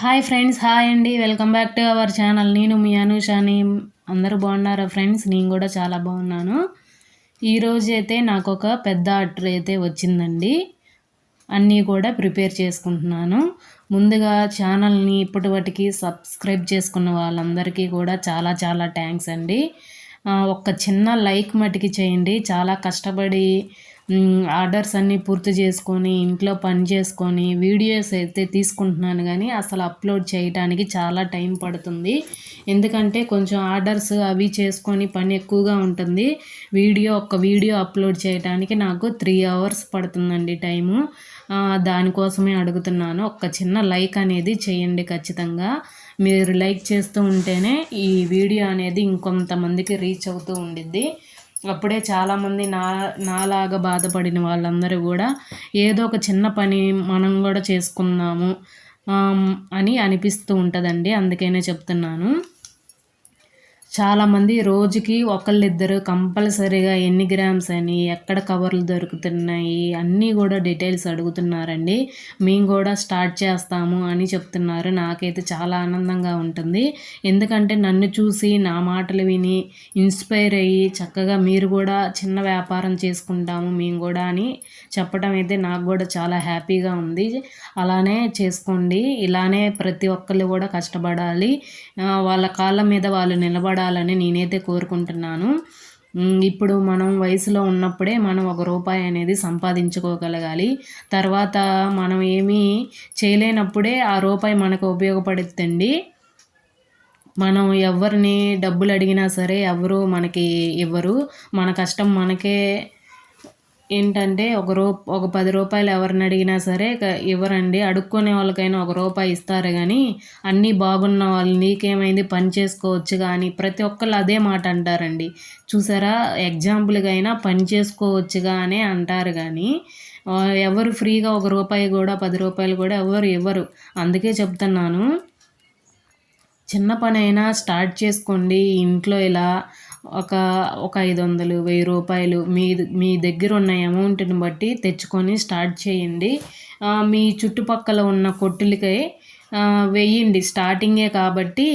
Hi friends hi అండి. Welcome back to our channel నేను మీ అనుషాని అందరూ బాగున్నారా ఫ్రెండ్స్ నేను కూడా చాలా బాగున్నాను. ఈరోజు అయితే నాకు ఒక పెద్ద ఆర్డర్ అయితే వచ్చిందండి. అన్నీ కూడా ప్రిపేర్ చేసుకుంటున్నాను. ముందుగా ఛానల్ని ఇప్పటి సబ్స్క్రైబ్ చేసుకున్న వాళ్ళందరికీ కూడా చాలా చాలా థ్యాంక్స్ అండి. ఒక చిన్న లైక్ మటుకి చేయండి. చాలా కష్టపడి ఆర్డర్స్ అన్నీ పూర్తి చేసుకొని ఇంట్లో పని చేసుకొని వీడియోస్ అయితే తీసుకుంటున్నాను కానీ అసలు అప్లోడ్ చేయడానికి చాలా టైం పడుతుంది. ఎందుకంటే కొంచెం ఆర్డర్స్ అవి చేసుకొని పని ఎక్కువగా ఉంటుంది. వీడియో ఒక వీడియో అప్లోడ్ చేయడానికి నాకు త్రీ అవర్స్ పడుతుందండి టైము. దానికోసమే అడుగుతున్నాను. ఒక చిన్న లైక్ అనేది చేయండి ఖచ్చితంగా. మీరు లైక్ చేస్తూ ఉంటేనే ఈ వీడియో అనేది ఇంకొంతమందికి రీచ్ అవుతూ ఉండిద్ది. అప్పుడే చాలామంది నా నాలాగా బాధపడిన వాళ్ళందరూ కూడా ఏదో ఒక చిన్న పని మనం కూడా చేసుకుందాము అని అనిపిస్తూ ఉంటుందండి. అందుకనే చెప్తున్నాను. చాలామంది రోజుకి ఒకళ్ళిద్దరు కంపల్సరీగా ఎన్ని గ్రామ్స్ అని ఎక్కడ కవర్లు దొరుకుతున్నాయి అన్నీ కూడా డీటెయిల్స్ అడుగుతున్నారండి. మేము కూడా స్టార్ట్ చేస్తాము అని చెప్తున్నారు. నాకైతే చాలా ఆనందంగా ఉంటుంది. ఎందుకంటే నన్ను చూసి నా మాటలు విని ఇన్స్పైర్ అయ్యి చక్కగా మీరు కూడా చిన్న వ్యాపారం చేసుకుంటాము మేము కూడా అని చెప్పడం అయితే నాకు కూడా చాలా హ్యాపీగా ఉంది. అలానే చేసుకోండి. ఇలానే ప్రతి ఒక్కళ్ళు కూడా కష్టపడాలి. వాళ్ళ కాళ్ళ మీద వాళ్ళు నిలబడాలి. నిలబడాలని నేనైతే కోరుకుంటున్నాను. ఇప్పుడు మనం వయసులో ఉన్నప్పుడే మనం ఒక రూపాయి అనేది సంపాదించుకోగలగాలి. తర్వాత మనం ఏమీ చేయలేనప్పుడే ఆ రూపాయి మనకు ఉపయోగపడుతుంది. మనం ఎవరిని డబ్బులు అడిగినా సరే ఎవరు మనకి ఇవ్వరు. మన కష్టం మనకే ఏంటంటే ఒక రూ ఒక పది రూపాయలు ఎవరిని అడిగినా సరే ఇవ్వరండి. అడుక్కునే వాళ్ళకైనా ఒక రూపాయి ఇస్తారు కానీ అన్నీ బాగున్న వాళ్ళు నీకేమైంది పని చేసుకోవచ్చు కానీ ప్రతి ఒక్కళ్ళు అదే మాట అంటారండి. చూసారా? ఎగ్జాంపుల్గా అయినా పని చేసుకోవచ్చుగా అనే అంటారు కానీ ఎవరు ఫ్రీగా ఒక రూపాయి కూడా పది రూపాయలు కూడా ఎవరు ఇవ్వరు. అందుకే చెప్తున్నాను చిన్న పని అయినా స్టార్ట్ చేసుకోండి. ఇంట్లో ఇలా ఒక ఒక ఐదు వందలు వెయ్యి రూపాయలు మీ మీ దగ్గర ఉన్న అమౌంట్ని బట్టి తెచ్చుకొని స్టార్ట్ చేయండి. మీ చుట్టుపక్కల ఉన్న కొట్టులకే వెయ్యండి స్టార్టింగే కాబట్టి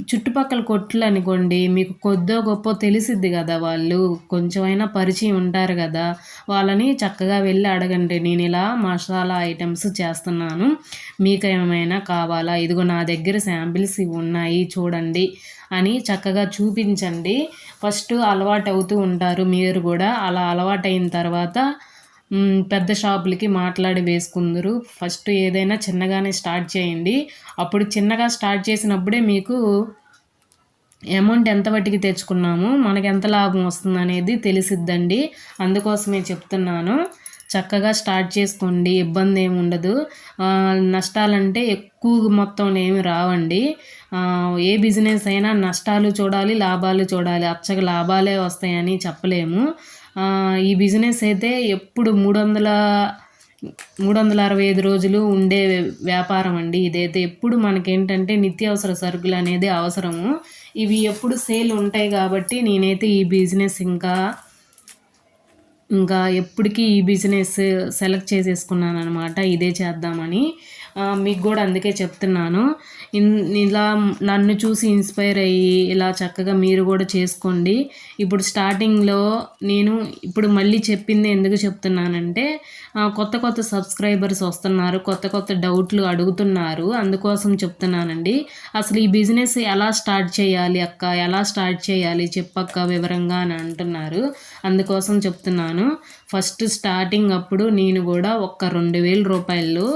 చుట్టుపక్కల కొట్లు అనుకోండి మీకు కొద్దో గొప్ప తెలిసిద్ది కదా వాళ్ళు. కొంచెమైనా పరిచయం ఉంటారు కదా. వాళ్ళని చక్కగా వెళ్ళి అడగండి. నేను ఇలా మసాలా ఐటమ్స్ చేస్తున్నాను. మీకు ఏమైనా కావాలా? ఇదిగో నా దగ్గర శాంపిల్స్ ఇవి ఉన్నాయి చూడండి అని చక్కగా చూపించండి. ఫస్ట్ అలవాటు అవుతూ ఉంటారు. మీరు కూడా అలా అలవాటైన తర్వాత పెద్ద షాపులకి మాట్లాడి వేసుకుందరు. ఫస్ట్ ఏదైనా చిన్నగానే స్టార్ట్ చేయండి. అప్పుడు చిన్నగా స్టార్ట్ చేసినప్పుడే మీకు అమౌంట్ ఎంత బట్టికి తెచ్చుకున్నాము మనకు ఎంత లాభం వస్తుంది అనేది తెలిసిద్దండి. అందుకోసమే చెప్తున్నాను. చక్కగా స్టార్ట్ చేసుకోండి ఇబ్బంది ఏమి ఉండదు. నష్టాలంటే ఎక్కువ మొత్తం ఏమి రావండి. ఏ బిజినెస్ అయినా నష్టాలు చూడాలి లాభాలు చూడాలి. అచ్చగా లాభాలే వస్తాయని చెప్పలేము. ఈ బిజినెస్ అయితే ఎప్పుడు మూడు వందల మూడు వందల అరవై ఐదు రోజులు ఉండే వ్యాపారం అండి. ఇదైతే ఎప్పుడు మనకేంటంటే నిత్యావసర సరుకులు అనేది అవసరము. ఇవి ఎప్పుడు సేల్ ఉంటాయి కాబట్టి నేనైతే ఈ బిజినెస్ ఇంకా ఇంకా ఎప్పటికీ ఈ బిజినెస్ సెలెక్ట్ చేసేసుకున్నాను అనమాట ఇదే చేద్దామని. మీకు కూడా అందుకే చెప్తున్నాను. ఇలా నన్ను చూసి ఇన్స్పైర్ అయ్యి ఇలా చక్కగా మీరు కూడా చేసుకోండి. ఇప్పుడు స్టార్టింగ్లో నేను ఇప్పుడు మళ్ళీ చెప్పింది ఎందుకు చెప్తున్నానంటే కొత్త కొత్త సబ్స్క్రైబర్స్ వస్తున్నారు కొత్త కొత్త డౌట్లు అడుగుతున్నారు. అందుకోసం చెప్తున్నానండి. అసలు ఈ బిజినెస్ ఎలా స్టార్ట్ చేయాలి అక్క? ఎలా స్టార్ట్ చేయాలి? చెప్పక్క వివరంగా అని అంటున్నారు. అందుకోసం చెప్తున్నాను. ఫస్ట్ స్టార్టింగ్ అప్పుడు నేను కూడా ఒక్క రెండు వేల రూపాయలు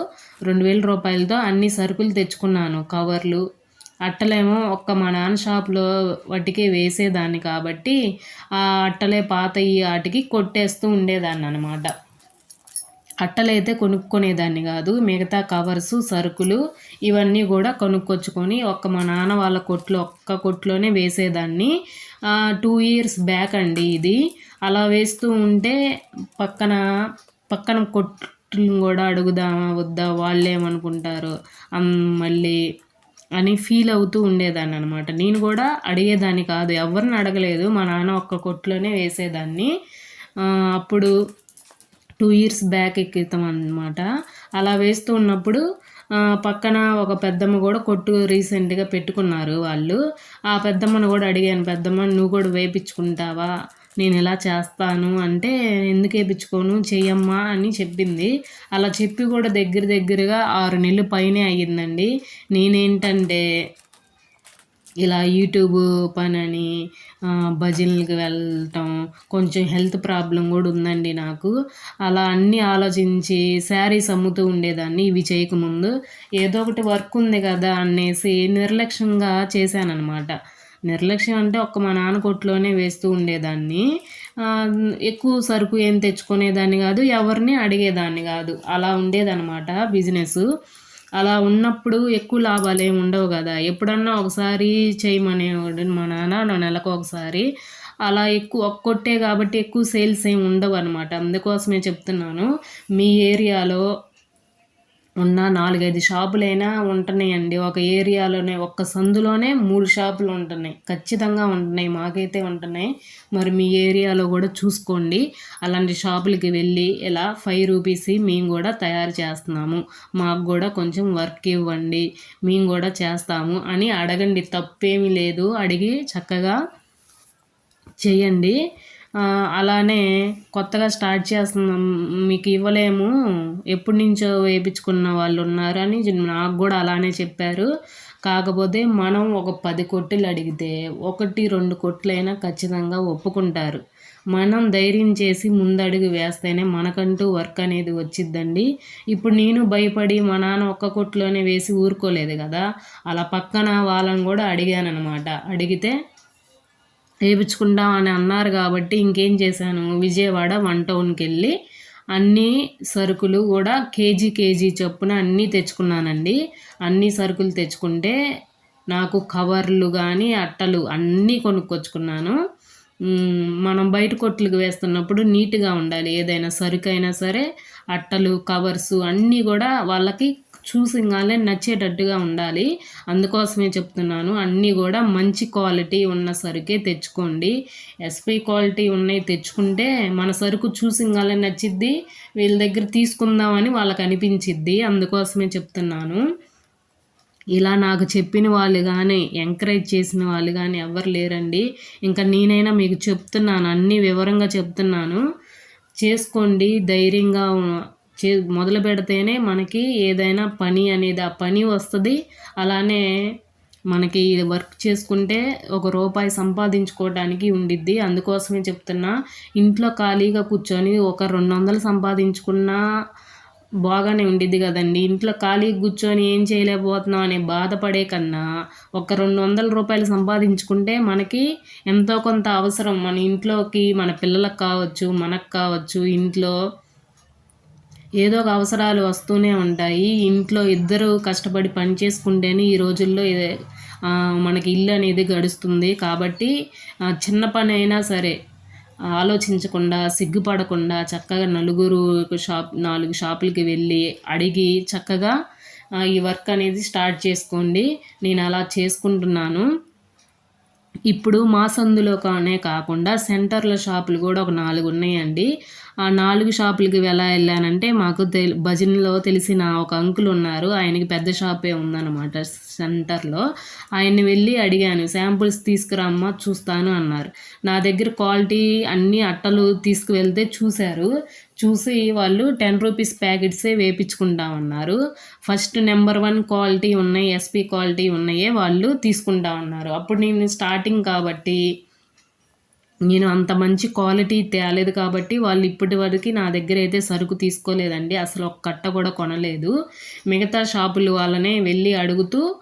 రెండు వేల రూపాయలతో అన్ని సరుకులు తెచ్చుకున్నాను కవర్లు. అట్టలేమో ఒక్క మా నాన్న షాప్లో వాటికి వేసేదాన్ని కాబట్టి ఆ అట్టలే పాత ఈ ఆటికి కొట్టేస్తూ ఉండేదాన్ని అనమాట అట్టలైతే కొనుక్కునేదాన్ని కాదు మిగతా కవర్సు సరుకులు ఇవన్నీ కూడా కొనుక్కొచ్చుకొని ఒక్క మా నాన్న వాళ్ళ కొట్లో ఒక్క కొట్లోనే వేసేదాన్ని. టూ ఇయర్స్ బ్యాక్ అండి ఇది. అలా వేస్తూ ఉంటే పక్కన పక్కన కొట్లు కూడా అడుగుదామా వద్దా వాళ్ళు ఏమనుకుంటారు? మళ్ళీ అని ఫీల్ అవుతూ ఉండేదాన్ని అనమాట నేను కూడా అడిగేదాన్ని కాదు. ఎవరిని అడగలేదు. మా నాన్న ఒక్క కొట్లోనే వేసేదాన్ని. అప్పుడు టూ ఇయర్స్ బ్యాక్ ఎక్కితాం అనమాట అలా వేస్తూ ఉన్నప్పుడు పక్కన ఒక పెద్దమ్మ కూడా కొట్టు రీసెంట్గా పెట్టుకున్నారు వాళ్ళు. ఆ పెద్దమ్మను కూడా అడిగాను. పెద్దమ్మ నువ్వు కూడా వేయించుకుంటావా నేను ఇలా చేస్తాను అంటే ఎందుకు వేయించుకోను చెయ్యమ్మా అని చెప్పింది. అలా చెప్పి కూడా దగ్గర దగ్గరగా ఆరు నెలలు పైనే అయ్యిందండి. నేనేంటంటే ఇలా యూట్యూబ్ పని అని భజనలకు వెళ్ళటం కొంచెం హెల్త్ ప్రాబ్లం కూడా ఉందండి నాకు. అలా అన్నీ ఆలోచించి శారీస్ అమ్ముతూ ఉండేదాన్ని ఇవి చేయకముందు ఏదో ఒకటి వర్క్ ఉంది కదా అనేసి నిర్లక్ష్యంగా చేశానన్నమాట. నిర్లక్ష్యం అంటే ఒక్క మా నాన్న కొట్లోనే వేస్తూ ఉండేదాన్ని. ఎక్కువ సరుకు ఏం తెచ్చుకునేదాన్ని కాదు ఎవరిని అడిగేదాన్ని కాదు. అలా ఉండేదన్నమాట బిజినెస్. అలా ఉన్నప్పుడు ఎక్కువ లాభాలు ఏమి ఉండవు కదా. ఎప్పుడన్నా ఒకసారి చేయమనేవాడు మా నాన్న నా నెలకు ఒకసారి. అలా ఎక్కువ ఒక్కొట్టే కాబట్టి ఎక్కువ సేల్స్ ఏమి ఉండవు అనమాట అందుకోసమే చెప్తున్నాను. మీ ఏరియాలో ఉన్న నాలుగైదు షాపులైనా ఉంటున్నాయండి. ఒక ఏరియాలోనే ఒక్క సందులోనే మూడు షాపులు ఉంటున్నాయి. ఖచ్చితంగా ఉంటున్నాయి. మాకైతే ఉంటున్నాయి. మరి మీ ఏరియాలో కూడా చూసుకోండి. అలాంటి షాపులకి వెళ్ళి ఇలా ఫైవ్ రూపీస్ మేము కూడా తయారు చేస్తున్నాము. మాకు కూడా కొంచెం వర్క్ ఇవ్వండి. మేము కూడా చేస్తాము అని అడగండి. తప్పేమీ లేదు. అడిగి చక్కగా చేయండి. అలానే కొత్తగా స్టార్ట్ చేస్తున్నాం మీకు ఇవ్వలేము. ఎప్పటి నుంచో వేయించుకున్న వాళ్ళు ఉన్నారు అని నాకు కూడా అలానే చెప్పారు. కాకపోతే మనం ఒక పది కొట్టులు అడిగితే ఒకటి రెండు కొట్లైనా ఖచ్చితంగా ఒప్పుకుంటారు. మనం ధైర్యం చేసి ముందడుగు వేస్తేనే మనకంటూ వర్క్ అనేది వచ్చిద్దండి. ఇప్పుడు నేను భయపడి మా నాన్న ఒక్క కొట్లోనే వేసి ఊరుకోలేదు కదా అలా పక్కన వాళ్ళని కూడా అడిగాను అనమాట అడిగితే వేయించుకుందాం అని అన్నారు కాబట్టి ఇంకేం చేశాను? విజయవాడ వన్ టౌన్కి వెళ్ళి అన్ని సరుకులు కూడా కేజీ కేజీ చొప్పున అన్నీ తెచ్చుకున్నానండి. అన్ని సరుకులు తెచ్చుకుంటే నాకు కవర్లు కానీ అట్టలు అన్నీ కొనుక్కొచ్చుకున్నాను. మనం బయట కొట్లకు వేస్తున్నప్పుడు నీట్గా ఉండాలి. ఏదైనా సరుకు అయినా సరే అట్టలు కవర్సు అన్నీ కూడా వాళ్ళకి చూసింగానే నచ్చేటట్టుగా ఉండాలి. అందుకోసమే చెప్తున్నాను అన్నీ కూడా మంచి క్వాలిటీ ఉన్న సరుకే తెచ్చుకోండి. ఎస్పీ క్వాలిటీ ఉన్నవి తెచ్చుకుంటే మన సరుకు చూసింగానే నచ్చిద్ది వీళ్ళ దగ్గర తీసుకుందామని వాళ్ళకి అనిపించిద్ది. అందుకోసమే చెప్తున్నాను. ఇలా నాకు చెప్పిన వాళ్ళు కానీ ఎంకరేజ్ చేసిన వాళ్ళు కానీ ఎవరు లేరండి. ఇంకా నేనైనా మీకు చెప్తున్నాను అన్నీ వివరంగా చెప్తున్నాను. చేసుకోండి ధైర్యంగా చే మొదలు పెడితేనే మనకి ఏదైనా పని అనేది ఆ పని వస్తుంది. అలానే మనకి వర్క్ చేసుకుంటే ఒక రూపాయి సంపాదించుకోవడానికి ఉండిద్ది. అందుకోసమే చెప్తున్నా ఇంట్లో ఖాళీగా కూర్చొని ఒక రెండు వందలు సంపాదించుకున్నా బాగానే ఉండిద్ది కదండి. ఇంట్లో ఖాళీ కూర్చొని ఏం చేయలేకపోతున్నాం అనే బాధపడే కన్నా ఒక రెండు వందల రూపాయలు సంపాదించుకుంటే మనకి ఎంతో కొంత అవసరం. మన ఇంట్లోకి మన పిల్లలకు కావచ్చు మనకు కావచ్చు ఇంట్లో ఏదో ఒక అవసరాలు వస్తూనే ఉంటాయి. ఇంట్లో ఇద్దరు కష్టపడి పని చేసుకుంటేనే ఈ రోజుల్లో మనకి ఇల్లు అనేది గడుస్తుంది. కాబట్టి చిన్న పని అయినా సరే ఆలోచించకుండా సిగ్గుపడకుండా చక్కగా నలుగురు షాప్ నాలుగు షాపులకి వెళ్ళి అడిగి చక్కగా ఈ వర్క్ అనేది స్టార్ట్ చేసుకోండి. నేను అలా చేసుకుంటున్నాను. ఇప్పుడు మా సందులోనే కాకుండా సెంటర్ల షాపులు కూడా ఒక నాలుగు ఉన్నాయండి. ఆ నాలుగు షాపులకి ఎలా వెళ్ళానంటే మాకు తెలి భజనలో తెలిసిన ఒక అంకుల్ ఉన్నారు. ఆయనకి పెద్ద షాపే ఉందన్నమాట సెంటర్లో. ఆయన్ని వెళ్ళి అడిగాను శాంపుల్స్ తీసుకురామ్మా చూస్తాను అన్నారు. నా దగ్గర క్వాలిటీ అన్ని అట్టలు తీసుకువెళ్తే చూశారు. చూసి వాళ్ళు టెన్ రూపీస్ ప్యాకెట్సే వేపించుకుంటామన్నారు ఫస్ట్ నెంబర్ వన్ క్వాలిటీ ఉన్నాయి ఎస్పీ క్వాలిటీ ఉన్నాయే వాళ్ళు తీసుకుంటామన్నారు అప్పుడు నేను స్టార్టింగ్ కాబట్టి నేను అంత మంచి క్వాలిటీ తేలేదు కాబట్టి వాళ్ళు ఇప్పటి వరకు నా దగ్గర అయితే సరుకు తీసుకోలేదండి. అసలు ఒక కట్ట కూడా కొనలేదు. మిగతా షాపులు వాళ్ళనే వెళ్ళి అడుగుతూ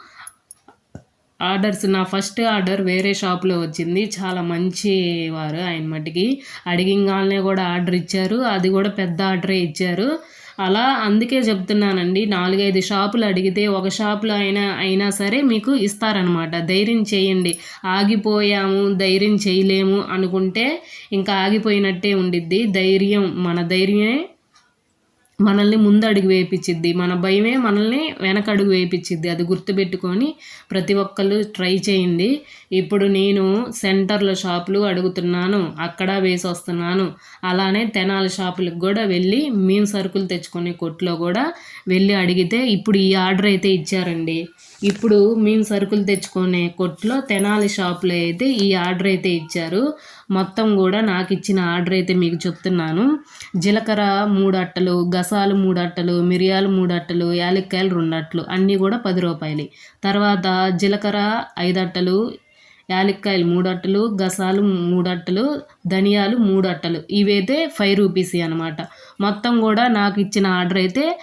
ఆర్డర్స్ నా ఫస్ట్ ఆర్డర్ వేరే షాప్లో వచ్చింది. చాలా మంచి వారు ఆయన మట్టికి అడిగింగానే కూడా ఆర్డర్ ఇచ్చారు. అది కూడా పెద్ద ఆర్డరే ఇచ్చారు. అలా అందుకే చెప్తున్నానండి. నాలుగైదు షాపులు అడిగితే ఒక షాపులో అయినా అయినా సరే మీకు ఇస్తారనమాట ధైర్యం చేయండి. ఆగిపోయాము ధైర్యం చేయలేము అనుకుంటే ఇంకా ఆగిపోయినట్టే ఉండిద్ది. ధైర్యం మన ధైర్యమే మనల్ని ముందు అడుగు వేయించిద్ది మన భయమే మనల్ని వెనక అడుగు వేయించిద్ది అది గుర్తుపెట్టుకొని ప్రతి ఒక్కళ్ళు ట్రై చేయండి. ఇప్పుడు నేను సెంటర్లో షాపులు అడుగుతున్నాను. అక్కడ వేసి వస్తున్నాను అలానే తెనాల షాపులకు కూడా వెళ్ళి మేము సరుకులు తెచ్చుకునే కొట్లో కూడా వెళ్ళి అడిగితే ఇప్పుడు ఈ ఆర్డర్ అయితే ఇచ్చారండి. ఇప్పుడు మేము సరుకులు తెచ్చుకునే కొట్లో తెనాలి షాప్లో అయితే ఈ ఆర్డర్ అయితే ఇచ్చారు. మొత్తం కూడా నాకు ఇచ్చిన ఆర్డర్ అయితే మీకు చెప్తున్నాను. జీలకర్ర మూడు అట్టలు గసాలు మూడు అట్టలు మిరియాలు మూడు అట్టలు యాలక్కాయలు రెండు అట్టలు అన్నీ కూడా పది రూపాయలు. తర్వాత జీలకర్ర ఐదు అట్టలు యాలక్కాయలు మూడు అట్టలు గసాలు మూడు అట్టలు ధనియాలు మూడు అట్టలు. ఇవైతే ఫైవ్ రూపీస్ అనమాట మొత్తం కూడా నాకు ఇచ్చిన ఆర్డర్ అయితే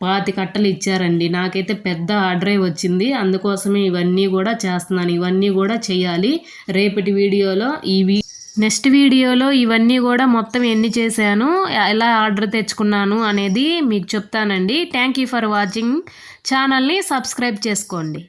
పాతి కట్టలు ఇచ్చారండి. నాకైతే పెద్ద ఆర్డరే వచ్చింది. అందుకోసమే ఇవన్నీ కూడా చేస్తున్నాను. ఇవన్నీ కూడా చేయాలి. రేపటి వీడియోలో ఇవి నెక్స్ట్ వీడియోలో ఇవన్నీ కూడా మొత్తం ఎన్ని చేశాను ఎలా ఆర్డర్ తెచ్చుకున్నాను అనేది మీకు చెప్తానండి. Thank you for watching. ఛానల్ని సబ్స్క్రైబ్ చేసుకోండి.